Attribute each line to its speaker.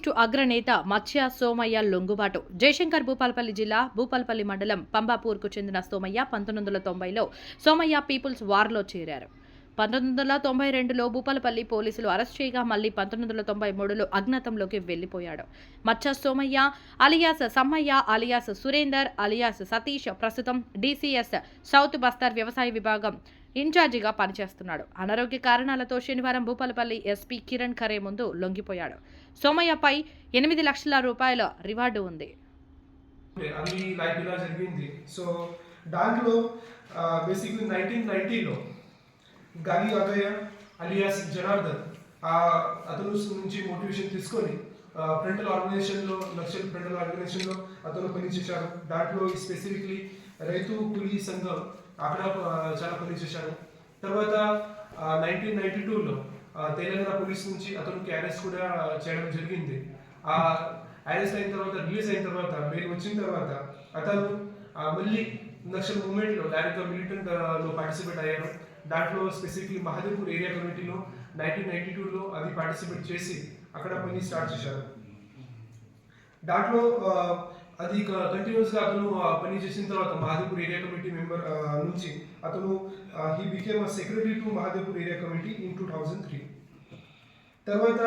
Speaker 1: Communist అగ్రనేత మత్స్య సోమయ్య లొంగుబాటు. జయశంకర్ భూపాలపల్లి జిల్లా భూపాలపల్లి మండలం పంబాపూర్కు చెందిన సోమయ్య పంతొమ్మిది వందల తొంభైలో సోమయ్య పీపుల్స్ వార్లో చేరారు. పంతొమ్మిది వందల తొంభై రెండులో భూపాలపల్లి పోలీసులు అరెస్ట్ చేయగా మళ్ళీ పంతొమ్మిది వందల తొంభై మూడులో అజ్ఞాతంలోకి వెళ్ళిపోయాడు Maccha Somaiah alias Sammaiah alias Surender alias Satish ప్రస్తుతం డీసీఎస్ సౌత్ బస్తర్ వ్యవసాయ విభాగం ఇన్ఛార్జిగా పనిచేస్తున్నాడు. అనారోగ్య కారణాలతో శనివారం భూపాలపల్లి ఎస్పీ కిరణ్ ఖరే ముందు లొంగిపోయాడు. సోమయ్యపై ఎనిమిది లక్షల రూపాయల రివార్డు ఉంది.
Speaker 2: అది లైక్ ఇలా జరిగింది. సో దాంట్లో బేసిక్లీ నైన్టీన్ నైన్టీలో గాలి అభయ అలియాస్ జనార్దన్ అతను నుంచి మోటివేషన్ తీసుకొని ఫ్రంటల్ ఆర్గనైజేషన్లో లక్షల ఫ్రంటల్ ఆర్గనైజేషన్లో అతను పనిచేశారు దాంట్లో స్పెసిఫిక్లీ రైతు కూలీ సంఘం అక్కడ ఆ, చాలా పనిచేశారు తర్వాత నైన్టీన్ నైన్టీ టూలో తెలంగాణ పోలీస్ నుంచి అతనికి అరెస్ట్ కూడా చేయడం జరిగింది. ఆ అరెస్ట్ అయిన తర్వాత రిలీజ్ అయిన తర్వాత బెయిల్ వచ్చిన తర్వాత అతను మళ్ళీ నక్సల్ మూమెంట్లో డైరెక్ట్గా మిలిటెంట్లో పార్టిసిపేట్ అయ్యారు. దాంట్లో స్పెసిఫిక్లీ మహదేవ్పూర్ ఏరియా కమిటీలో నైన్టీన్ నైన్టీ టూలో అది పార్టిసిపేట్ చేసి అక్కడ పని స్టార్ట్ చేశారు. దాంట్లో అది కంటిన్యూస్గా అతను పని చేసిన తర్వాత మహాదేవ్పూర్ ఏరియా కమిటీ మెంబర్ నుంచి అతను he became secretary to Mahadevpur area committee in two thousand three తర్వాత